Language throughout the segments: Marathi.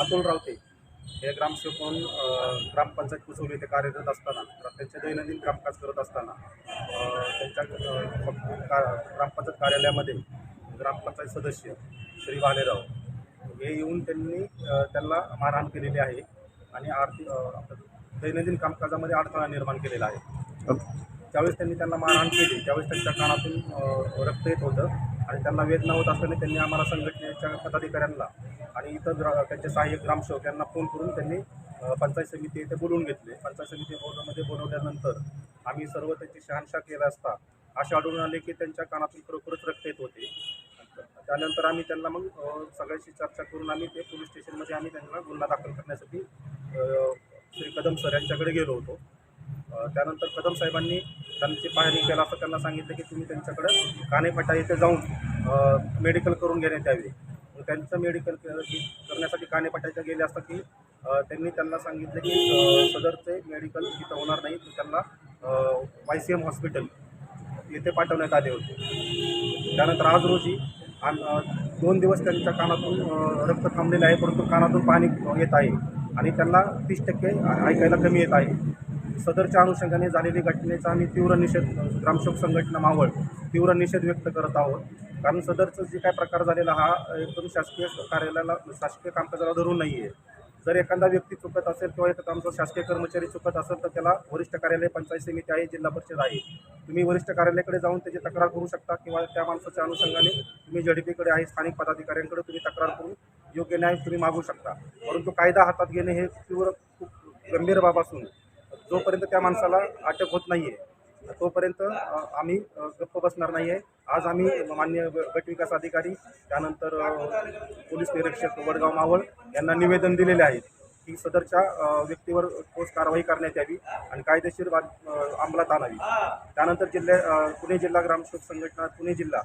अतुल रावते. हे ग्रामसेवक म्हणून ग्रामपंचायत कुसवली येथे कार्यरत असताना त्यांचे दैनंदिन कामकाज करत असताना त्यांच्या का- ग्रामपंचायत कार्यालयामध्ये ग्रामपंचायत सदस्य श्री भालेराव हे येऊन त्यांनी त्यांना मारहाण केलेली आहे आणि आर्थिक दैनंदिन कामकाजामध्ये अडथळा निर्माण केलेला आहे. ज्यावेळेस त्यांनी त्यांना मारहाण केली त्यावेळेस त्यांच्या कानातून रक्त येत होतं. आणि त्यांना वेदना होत असल्याने त्यांनी आम्हाला संघटनेच्या पदाधिकाऱ्यांना आणि इतर ग्रा त्यांचे सहाय्यक ग्रामसेवक यांना फोन करून त्यांनी पंचायत समिती येथे बोलवून घेतले. पंचायत समिती बोर्डमध्ये बोलवल्यानंतर आम्ही सर्व त्यांची शहानशा केला असता असे आढळून आले की त्यांच्या कानातून खरोखरच रक्त येत होते. त्यानंतर आम्ही त्यांना मग सगळ्यांशी सगळ्याशी चर्चा करून आम्ही ते पोलीस स्टेशनमध्ये आम्ही त्यांना गुन्हा दाखल करण्यासाठी श्री कदम सर यांच्याकडे गेलो होतो. त्यानंतर कदम साहेबांनी त्यांची पाहणी केला असं त्यांना सांगितलं की तुम्ही त्यांच्याकडं कानेफाटा इथे जाऊन मेडिकल करून घेण्यात यावे त्यांचं मेडिकल करण्यासाठी कानेफटा इथं गेले असता की त्यांनी त्यांना सांगितलं की सदरचे मेडिकल इथं होणार नाही. त्यांना वाय सी एम हॉस्पिटल येथे पाठवण्यात आले होते. त्यानंतर आज रोजी आम दोन दिवस त्यांच्या कानातून रक्त थांबलेलं आहे परंतु कानातून पाणी येत आहे आणि त्यांना तीस टक्के ऐकायला कमी येत आहे. सदरच्या अनुषंगाने झालेली घटनेचा आम्ही तीव्र निषेध ग्रामसेवक संघटना मावळ तीव्र निषेध व्यक्त करत आहोत. कारण सदरचं जे काय प्रकार झालेला हा एकदम शासकीय कार्यालयाला शासकीय कामकाजाला धरून नाही आहे जर एखादा व्यक्ती चुकत असेल किंवा एखादा आमचा शासकीय कर्मचारी चुकत असेल तर त्याला वरिष्ठ कार्यालय पंचायत समिती आहे जिल्हा परिषद आहे. तुम्ही वरिष्ठ कार्यालयाकडे जाऊन त्याची तक्रार करू शकता किंवा त्या माणसाच्या अनुषंगाने तुम्ही झडपीकडे आहे स्थानिक पदाधिकाऱ्यांकडे तुम्ही तक्रार करून योग्य न्याय तुम्ही मागू शकता. परंतु कायदा हातात घेणे हे तीव्र खूप गंभीर बाब असून जोपर्यंत त्या माणसाला अटक होत नाही आहे तोपर्यंत आम्ही गप्प बसणार नाही आहे आज आम्ही मान्य गटविकास गट विकास अधिकारी त्यानंतर पोलीस निरीक्षक वडगाव मावळ यांना निवेदन दिलेले आहे की सदरच्या व्यक्तीवर ठोस कारवाई करण्यात यावी आणि कायदेशीर अंमलात आणावी. त्यानंतर जिल्ह्या पुणे जिल्हा ग्रामसेवक संघटना पुणे जिल्हा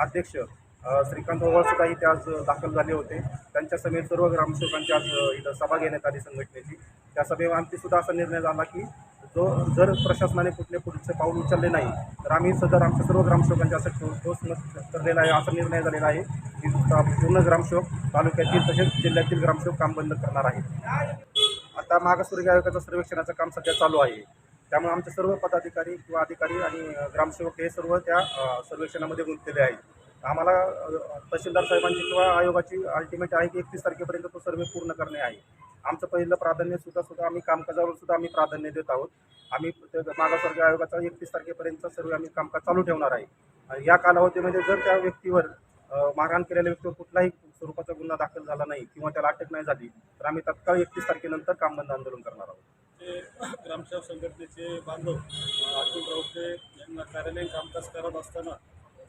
अध्यक्ष श्रीकांत ओवाळ सुद्धा इथे आज दाखल झाले होते. त्यांच्या समेत सर्व ग्रामसेवकांची आज इथं सभा घेण्यात आली संघटनेची. त्या सभेवर सुद्धा असा निर्णय झाला की जो जर प्रशासनाने कुठले पुढचे पाऊल उचलले नाही तर आम्ही सदर आमच्या सर्व ग्रामसेवकांच्या असं ठोस ठोस मत ठरलेला आहे असा निर्णय झालेला आहे की पूर्ण ग्रामसेवक तालुक्यातील तसेच जिल्ह्यातील ग्रामसेवक काम बंद करणार आहे आता मागासवर्गीय आयोगाचं सर्वेक्षणाचं काम सध्या चालू आहे. त्यामुळे आमचे सर्व पदाधिकारी किंवा अधिकारी आणि ग्रामसेवक हे सर्व त्या सर्वेक्षणामध्ये गुंतलेले आहेत. आम्हाला तहसीलदार साहेबांची किंवा आयोगाची अल्टिमेट आहे की एकतीस तारखेपर्यंत तो सर्वे पूर्ण करणे आहे. आमचं पहिलं प्राधान्य सुद्धा सुद्धा आम्ही कामकाजावर सुद्धा आम्ही प्राधान्य देत आहोत. आम्ही ते मागासवर्गीय आयोगाचा एकतीस तारखेपर्यंत सर्व आम्ही कामकाज चालू ठेवणार आहे. या कालावधीमध्ये जर त्या व्यक्तीवर मारहाण केलेल्या व्यक्तीवर कुठलाही स्वरूपाचा गुन्हा दाखल झाला नाही किंवा त्याला अटक नाही झाली तर आम्ही तत्काळ एकतीस तारखेनंतर काम बंद आंदोलन करणार आहोत. ते ग्रामसेवक संघटनेचे बांधव अतुल राऊते यांना कार्यालयीन कामकाज करत असताना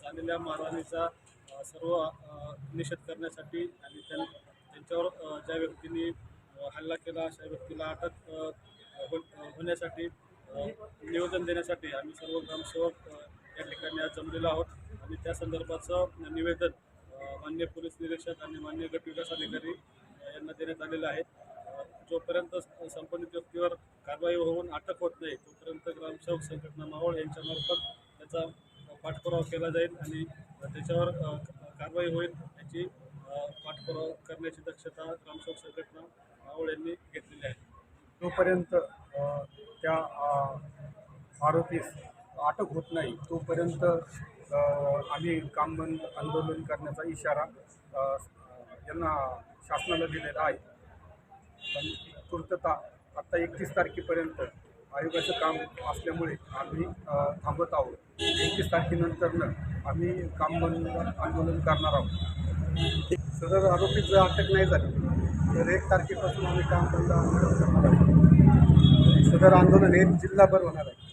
झालेल्या मारहाणीचा सर्व निषेध करण्यासाठी आणि त्यां त्यांच्यावर ज्या व्यक्तींनी हल्ला केला अशा व्यक्तीला अटक हो-, होण्यासाठी निवेदन देण्यासाठी आम्ही सर्व ग्रामसेवक या ठिकाणी आज जमलेलो आहोत. आणि त्या संदर्भाचं निवेदन मान्य पोलीस निरीक्षक आणि मान्य गट विकास अधिकारी यांना देण्यात आलेलं आहे. जोपर्यंत संबंधित व्यक्तीवर कारवाई होऊन अटक होत नाही तोपर्यंत ग्रामसेवक संघटना मावळ यांच्यामार्फत त्याचा पाठपुरावा केला जाईल आणि त्याच्यावर कारवाई होईल याची पाठपुरावा करण्याची दक्षता ग्रामसेवक संघटना मावळ यांनी घेतलेली आहे. तोपर्यंत त्या आरोपीस अटक होत नाही. तोपर्यंत आम्ही काम बंद आंदोलन करण्याचा इशारा यांना शासनाला दिलेला आहे. पण पूर्तता आत्ता एकतीस तारखेपर्यंत आयोगाचं काम असल्यामुळे आम्ही थांबत आहोत. एकवीस तारखेनंतरनं आम्ही काम बंद आंदोलन करणार आहोत. सदर आरोपी जर अटक नाही झाली तर एक तारखेपासून आम्ही काम बंद आंदोलन करणार आहोत. सदर आंदोलन हे जिल्हाभर होणार आहे.